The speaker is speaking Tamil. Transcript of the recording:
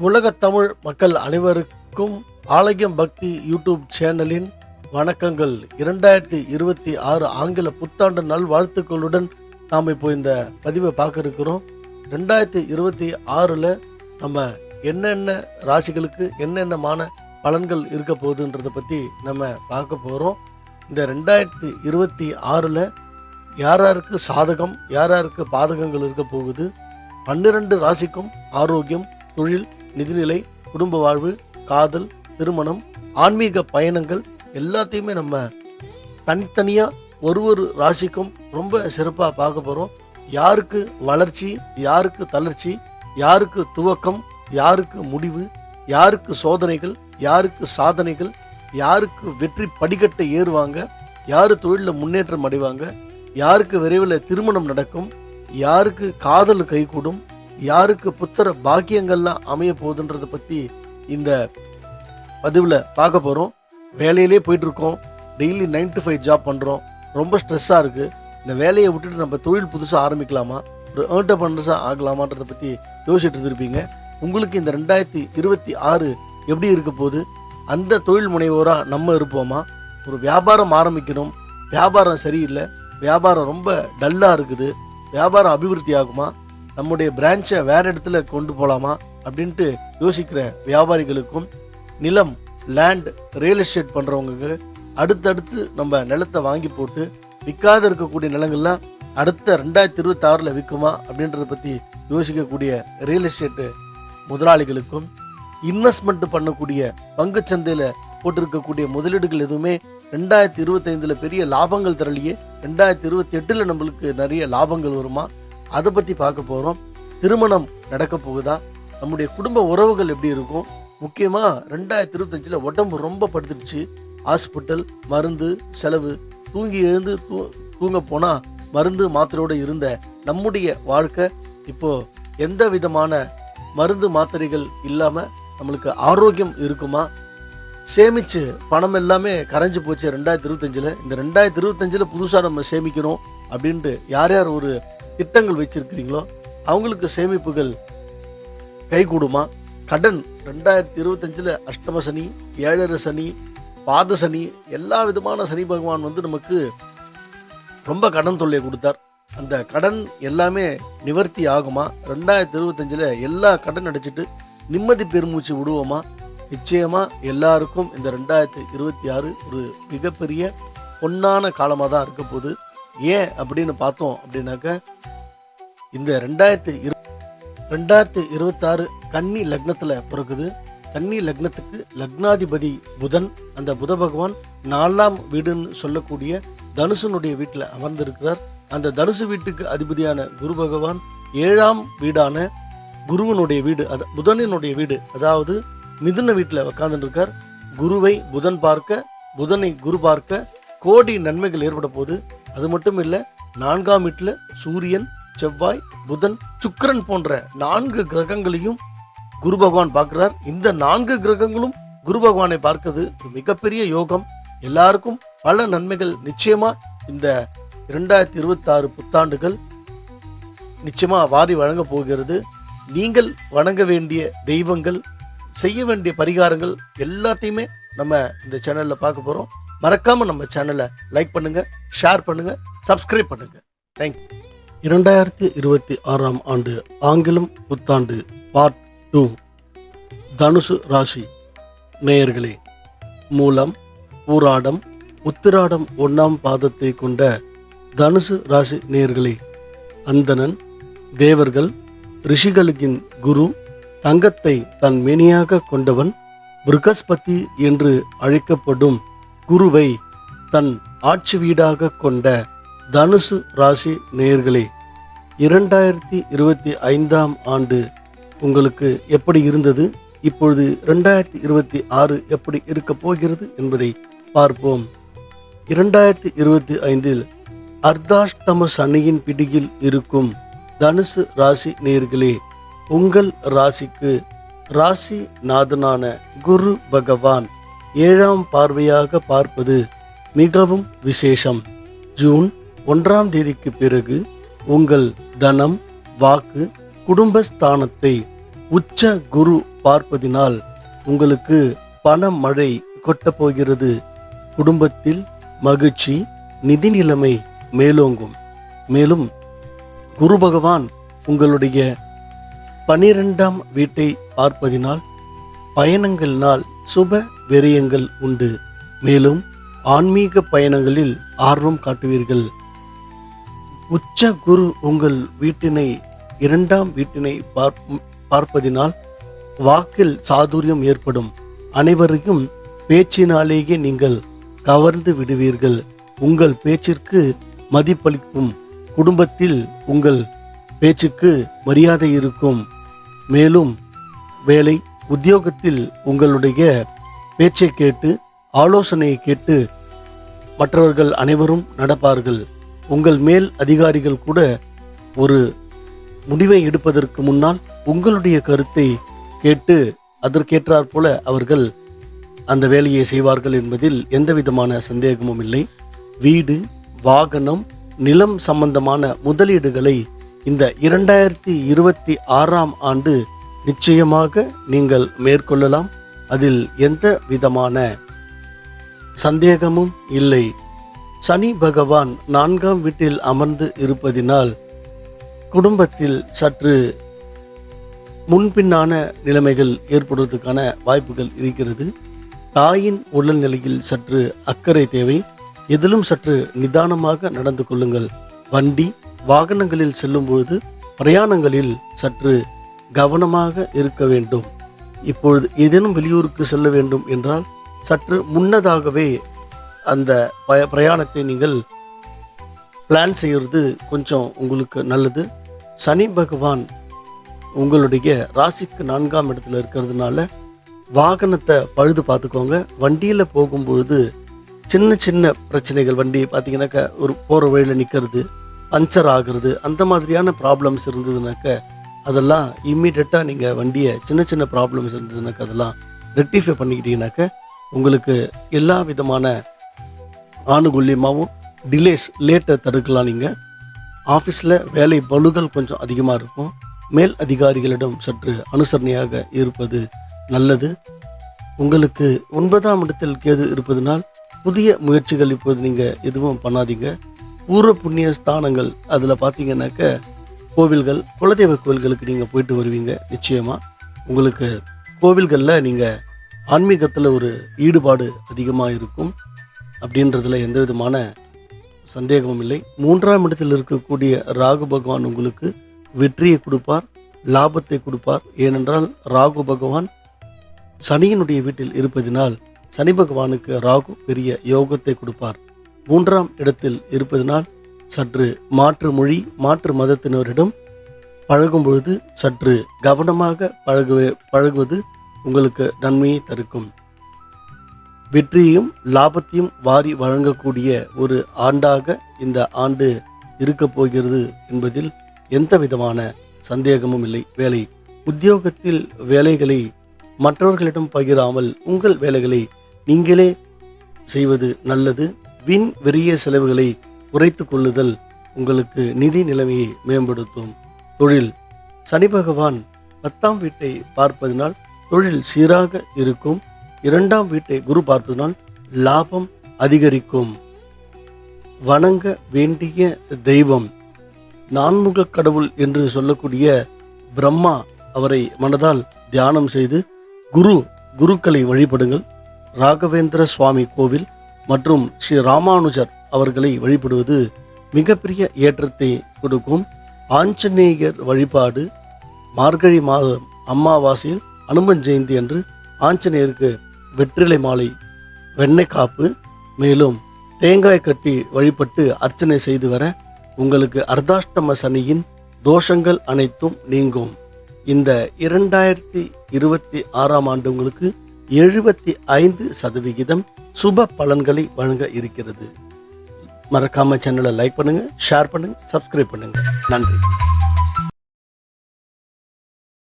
உலகத் தமிழ் மக்கள் அனைவருக்கும் ஆலயம் பக்தி யூடியூப் சேனலின் வணக்கங்கள். இரண்டாயிரத்தி இருபத்தி ஆறு ஆங்கில புத்தாண்டு நல்வாழ்த்துக்களுடன் நாம் இப்போ இந்த பதிவை பார்க்க இருக்கிறோம் ரெண்டாயிரத்தி இருபத்தி ஆறில் நம்ம என்னென்ன ராசிகளுக்கு என்னென்னமான பலன்கள் இருக்க போகுதுன்றதை பற்றி நம்ம பார்க்க போகிறோம் இந்த ரெண்டாயிரத்தி இருபத்தி ஆறில் யார் யாருக்கு சாதகம் யார் யாருக்கு பாதகங்கள் இருக்க போகுது? பன்னிரண்டு ராசிக்கும் ஆரோக்கியம் தொழில் நிதிநிலை குடும்ப வாழ்வு காதல் திருமணம் ஆன்மீக பயணங்கள் எல்லாத்தையுமே நம்ம தனித்தனியாக ஒரு ஒரு ராசிக்கும் ரொம்ப சிறப்பாக பார்க்க போகிறோம் யாருக்கு வளர்ச்சி யாருக்கு தளர்ச்சி யாருக்கு துவக்கம் யாருக்கு முடிவு யாருக்கு சோதனைகள் யாருக்கு சாதனைகள் யாருக்கு வெற்றி படிக்கட்டை ஏறுவாங்க யார் தொழிலில் முன்னேற்றம் அடைவாங்க யாருக்கு விரைவில் திருமணம் நடக்கும் யாருக்கு காதல் கைகூடும் யாருக்கு புத்திர பாக்கியங்கள்லாம் அமைய போகுதுன்றதை பற்றி இந்த பதிவில் பார்க்க போகிறோம் வேலையிலே போயிட்டுருக்கோம். Daily nine to five job பண்ணுறோம் ரொம்ப ஸ்ட்ரெஸ்ஸாக இருக்குது இந்த வேலையை விட்டுட்டு நம்ம தொழில் புதுசாக ஆரம்பிக்கலாமா? ஒரு ஏர்டபண்டர்ஸாக ஆகலாமான்றதை பற்றி யோசிச்சுட்டு இருந்திருப்பீங்க. உங்களுக்கு இந்த ரெண்டாயிரத்தி இருபத்தி ஆறு எப்படி இருக்க போகுது? அந்த தொழில் முனைவோராக நம்ம இருப்போமா? ஒரு வியாபாரம் ஆரம்பிக்கணும். வியாபாரம் சரியில்லை. வியாபாரம் ரொம்ப டல்லாக இருக்குது. வியாபாரம் அபிவிருத்தி ஆகுமா? நம்முடைய பிரான்ச்சை வேற இடத்துல கொண்டு போகலாமா அப்படின்ட்டு யோசிக்கிற வியாபாரிகளுக்கும் நிலம் லேண்ட் ரியல் எஸ்டேட் பண்ணுறவங்களுக்கு அடுத்தடுத்து நம்ம நிலத்தை வாங்கி போட்டு விற்காத இருக்கக்கூடிய நிலங்கள்லாம் அடுத்த ரெண்டாயிரத்தி இருபத்தி ஆறில் விற்குமா அப்படின்றத பற்றி யோசிக்கக்கூடிய ரியல் எஸ்டேட்டு முதலாளிகளுக்கும் இன்வெஸ்ட்மெண்ட் பண்ணக்கூடிய பங்குச்சந்தையில் போட்டிருக்கக்கூடிய முதலீடுகள் எதுவுமே ரெண்டாயிரத்தி இருபத்தைந்தில் பெரிய லாபங்கள் தரலையே ரெண்டாயிரத்தி இருபத்தி எட்டில் நம்மளுக்கு நிறைய லாபங்கள் வருமா? அதை பற்றி பார்க்க போகிறோம் திருமணம் நடக்க போகுதா? நம்முடைய குடும்ப உறவுகள் எப்படி இருக்கும்? முக்கியமாக ரெண்டாயிரத்தி இருபத்தஞ்சில் உடம்பு ரொம்ப படுத்துடுச்சு. ஹாஸ்பிட்டல் மருந்து செலவு. தூங்கி எழுந்து தூ தூங்க போனால் மருந்து மாத்திரையோடு இருந்த நம்முடைய வாழ்க்கை இப்போது எந்த விதமான மருந்து மாத்திரைகள் இல்லாமல் நம்மளுக்கு ஆரோக்கியம் இருக்குமா? சேமிச்சு பணம் எல்லாமே கரைஞ்சி போச்சு ரெண்டாயிரத்தி இருபத்தஞ்சில் இந்த ரெண்டாயிரத்தி இருபத்தஞ்சில் புதுசாக நம்ம சேமிக்கணும் அப்படின்ட்டு யார் யார் ஒரு திட்டங்கள் வச்சிருக்கிறீங்களோ அவங்களுக்கு சேமிப்புகள் கைகூடுமா? கடன் ரெண்டாயிரத்தி இருபத்தஞ்சில் அஷ்டம சனி ஏழரை சனி பாத சனி எல்லா விதமான சனி பகவான் வந்து நமக்கு ரொம்ப கடன் தொல்லை கொடுத்தார். அந்த கடன் எல்லாமே நிவர்த்தி ஆகுமா? ரெண்டாயிரத்தி இருபத்தஞ்சில் எல்லா கடன் அடைச்சிட்டு நிம்மதி பெருமூச்சு விடுவோமா? நிச்சயமாக எல்லாருக்கும் இந்த ரெண்டாயிரத்தி இருபத்தி ஆறு ஒரு மிகப்பெரிய பொன்னான காலமாக தான் இருக்க போகுது. ஏன் அப்படின்னு பார்த்தோம் அப்படின்னாக்க இந்த ரெண்டாயிரத்தி இரு ரெண்டாயிரத்தி இருபத்தாறு கன்னி லக்னத்தில் பிறகுது கன்னி லக்னத்துக்கு லக்னாதிபதி புதன் அந்த புத பகவான் நாலாம் வீடுன்னு சொல்லக்கூடிய தனுசனுடைய வீட்டில் அமர்ந்திருக்கிறார். அந்த தனுசு வீட்டுக்கு அதிபதியான குரு பகவான் ஏழாம் வீடான குருவனுடைய வீடு அது புதனினுடைய வீடு அதாவது மிதுன வீட்டில் உக்காந்துருக்கார் இருக்கார் குருவை புதன் பார்க்க புதனை குரு பார்க்க கோடி நன்மைகள் ஏற்பட போது அது மட்டும் இல்லை நான்காம் வீட்டில் சூரியன் செவ்வாய் புதன் சுக்கரன் போன்ற நான்கு கிரகங்களையும் குரு பகவான் பார்க்கிறார். இந்த நான்கு கிரகங்களும் குரு பகவானை பார்க்கிறது மிகப்பெரிய யோகம். எல்லாருக்கும் பல நன்மைகள். நிச்சயமா இந்த இரண்டாயிரத்தி இருபத்தி ஆறு புத்தாண்டுகள் நிச்சயமா வாரி வழங்க போகிறது. நீங்கள் வணங்க வேண்டிய தெய்வங்கள் செய்ய வேண்டிய பரிகாரங்கள் எல்லாத்தையுமே நம்ம இந்த சேனல்ல பார்க்க போறோம். மறக்காம நம்ம சேனலை லைக் பண்ணுங்க ஷேர் பண்ணுங்க சப்ஸ்கிரைப் பண்ணுங்க. தேங்க்யூ இரண்டாயிரத்தி இருபத்தி ஆறாம் ஆண்டு ஆங்கிலம் புத்தாண்டு பார்ட் டூ தனுசு ராசி நேயர்களே மூலம் பூராடம் உத்திராடம் ஒன்றாம் பாதத்தை கொண்ட தனுசு ராசி நேயர்களே அந்தணன் தேவர்கள் ரிஷிகளுக்கின் குரு தங்கத்தை தன் மேனியாக கொண்டவன் பிருகஸ்பதி என்று அழைக்கப்படும் குருவை தன் ஆட்சி வீடாக கொண்ட தனுசு ராசி நேயர்களே இரண்டாயிரத்தி இருபத்தி ஐந்தாம் ஆண்டு உங்களுக்கு எப்படி இருந்தது? இப்பொழுது ரெண்டாயிரத்தி இருபத்தி ஆறு எப்படி இருக்க போகிறது என்பதை பார்ப்போம். இரண்டாயிரத்தி இருபத்தி ஐந்தில் அர்த்தாஷ்டம சனியின் பிடியில் இருக்கும் தனுசு ராசி நேர்களே உங்கள் ராசிக்கு ராசி நாதனான குரு பகவான் ஏழாம் பார்வையாக பார்ப்பது மிகவும் விசேஷம். ஜூன் ஒன்றாம் தேதிக்கு பிறகு உங்கள் தனம் வாக்கு குடும்பஸ்தானத்தை உச்ச குரு பார்ப்பதினால் உங்களுக்கு பண மழை கொட்டப் போகிறது குடும்பத்தில் மகிழ்ச்சி நிதி நிலைமை மேலோங்கும். மேலும் குரு பகவான் உங்களுடைய பனிரெண்டாம் வீட்டை பார்ப்பதினால் பயணங்களினால் சுப விரயங்கள் உண்டு. மேலும் ஆன்மீக பயணங்களில் ஆர்வம் காட்டுவீர்கள். உச்ச குரு உங்கள் வீட்டினை இரண்டாம் வீட்டினை பார்ப்பதினால் வாக்கில் சாதுரியம் ஏற்படும். அனைவரையும் பேச்சினாலேயே நீங்கள் கவர்ந்து விடுவீர்கள். உங்கள் பேச்சிற்கு மதிப்பளிக்கும். குடும்பத்தில் உங்கள் பேச்சுக்கு மரியாதை இருக்கும். மேலும் வேலை உத்தியோகத்தில் உங்களுடைய பேச்சை கேட்டு ஆலோசனையை கேட்டு மற்றவர்கள் அனைவரும் நடப்பார்கள். உங்கள் மேல் அதிகாரிகள் கூட ஒரு முடிவை எடுப்பதற்கு முன்னால் உங்களுடைய கருத்தை கேட்டு அதற்கேற்றாற் போல அவர்கள் அந்த வேலையை செய்வார்கள் என்பதில் எந்தவிதமான சந்தேகமும் இல்லை. வீடு வாகனம் நிலம் சம்பந்தமான முதலீடுகளை இந்த இரண்டாயிரத்தி இருபத்தி ஆறாம் ஆண்டு நிச்சயமாக நீங்கள் மேற்கொள்ளலாம். அதில் எந்த விதமான சந்தேகமும் இல்லை. சனி பகவான் நான்காம் வீட்டில் அமர்ந்து இருப்பதினால் குடும்பத்தில் சற்று முன்பின்னான நிலைமைகள் ஏற்படுவதற்கான வாய்ப்புகள் இருக்கிறது. தாயின் உடல்நிலையில் சற்று அக்கறை தேவை. எதிலும் சற்று நிதானமாக நடந்து கொள்ளுங்கள். வண்டி வாகனங்களில் செல்லும்போது பிரயாணங்களில் சற்று கவனமாக இருக்க வேண்டும். இப்பொழுது ஏதேனும் வெளியூருக்கு செல்ல வேண்டும் என்றால் சற்று முன்னதாகவே அந்த பய பிரயாணத்தை நீங்கள் பிளான் செய்கிறது கொஞ்சம் உங்களுக்கு நல்லது. சனி பகவான் உங்களுடைய ராசிக்கு நான்காம் இடத்துல இருக்கிறதுனால வாகனத்தை பழுது பார்த்துக்கோங்க. வண்டியில் போகும்பொழுது சின்ன சின்ன பிரச்சனைகள் வண்டி பார்த்தீங்கன்னாக்கா ஒரு போகிற வழியில் நிற்கிறது பஞ்சர் ஆகிறது அந்த மாதிரியான ப்ராப்ளம்ஸ் இருந்ததுனாக்க அதெல்லாம் இம்மீடியட்டாக நீங்கள் வண்டியை சின்ன சின்ன ப்ராப்ளம்ஸ் இருந்ததுனாக்க அதெல்லாம் ரெக்டிஃபை பண்ணிக்கிட்டீங்கனாக்க உங்களுக்கு எல்லா விதமான ஆணுகூல்யமாகவும் டிலேஸ் லேட்டை தடுக்கலாம் நீங்கள் ஆஃபீஸில் வேலை பளுகள் கொஞ்சம் அதிகமாக இருக்கும். மேல் அதிகாரிகளிடம் சற்று அனுசரணையாக இருப்பது நல்லது. உங்களுக்கு ஒன்பதாம் இடத்தில் கேது இருப்பதனால் புதிய முயற்சிகள் இப்போது நீங்கள் எதுவும் பண்ணாதீங்க. பூர்வ புண்ணிய ஸ்தானங்கள் அதில் பார்த்தீங்கன்னாக்க கோவில்கள் குலதெய்வ கோவில்களுக்கு நீங்கள் போயிட்டு வருவீங்க நிச்சயமாக உங்களுக்கு கோவில்களில் நீங்கள் ஆன்மீகத்தில் ஒரு ஈடுபாடு அதிகமாக இருக்கும் அப்படின்றதுல எந்த விதமான சந்தேகமும் இல்லை. மூன்றாம் இடத்தில் இருக்கக்கூடிய ராகு பகவான் உங்களுக்கு வெற்றியை கொடுப்பார் லாபத்தை கொடுப்பார். ஏனென்றால் ராகு பகவான் சனியினுடைய வீட்டில் இருப்பதினால் சனி பகவானுக்கு ராகு பெரிய யோகத்தை கொடுப்பார். மூன்றாம் இடத்தில் இருப்பதினால் சற்று மாற்று மொழி மாற்று மதத்தினரிடம் பழகும் பொழுது சற்று கவனமாக பழகு பழகுவது உங்களுக்கு நன்மையை தருக்கும். வெற்றியையும் லாபத்தையும் வாரி வழங்கக்கூடிய ஒரு ஆண்டாக இந்த ஆண்டு இருக்கப் போகிறது என்பதில் எந்த விதமான சந்தேகமும் இல்லை. வேலை உத்தியோகத்தில் வேலைகளை மற்றவர்களிடம் பகிராமல் உங்கள் வேலைகளை நீங்களே செய்வது நல்லது. வின் வெறிய செலவுகளை குறைத்து கொள்ளுதல் உங்களுக்கு நிதி நிலைமையை மேம்படுத்தும். தொழில். சனி பகவான் பத்தாம் வீட்டை பார்ப்பதனால் தொழில் சீராக இருக்கும். இரண்டாம் வீட்டை குரு பார்ப்பதனால் லாபம் அதிகரிக்கும். வணங்க வேண்டிய தெய்வம். நான்முக கடவுள் என்று சொல்லக்கூடிய பிரம்மா அவரை மனதால் தியானம் செய்து குரு குருக்களை வழிபடுங்கள். ராகவேந்திர சுவாமி கோவில் மற்றும் ஸ்ரீ ராமானுஜர் அவர்களை வழிபடுவது மிகப்பெரிய ஏற்றத்தை கொடுக்கும். ஆஞ்சநேயர் வழிபாடு மார்கழி மாதம் அம்மாவாசையில் அனுமன் ஜெயந்தி அன்று ஆஞ்சநேயருக்கு வெற்றிலை மாலை வெண்ணெய் காப்பு மேலும் தேங்காய் கட்டி வழிபட்டு அர்ச்சனை செய்து வர உங்களுக்கு அர்த்தாஷ்டம சனியின் தோஷங்கள் அனைத்தும் நீங்கும். இந்த இரண்டாயிரத்தி இருபத்தி ஆறாம் ஆண்டு உங்களுக்கு எழுபத்தி ஐந்து சதவிகிதம் சுப பலன்களை வழங்க இருக்கிறது. மறக்காம சேனலை லைக் பண்ணுங்க ஷேர் பண்ணுங்க சப்ஸ்கிரைப் பண்ணுங்க. நன்றி.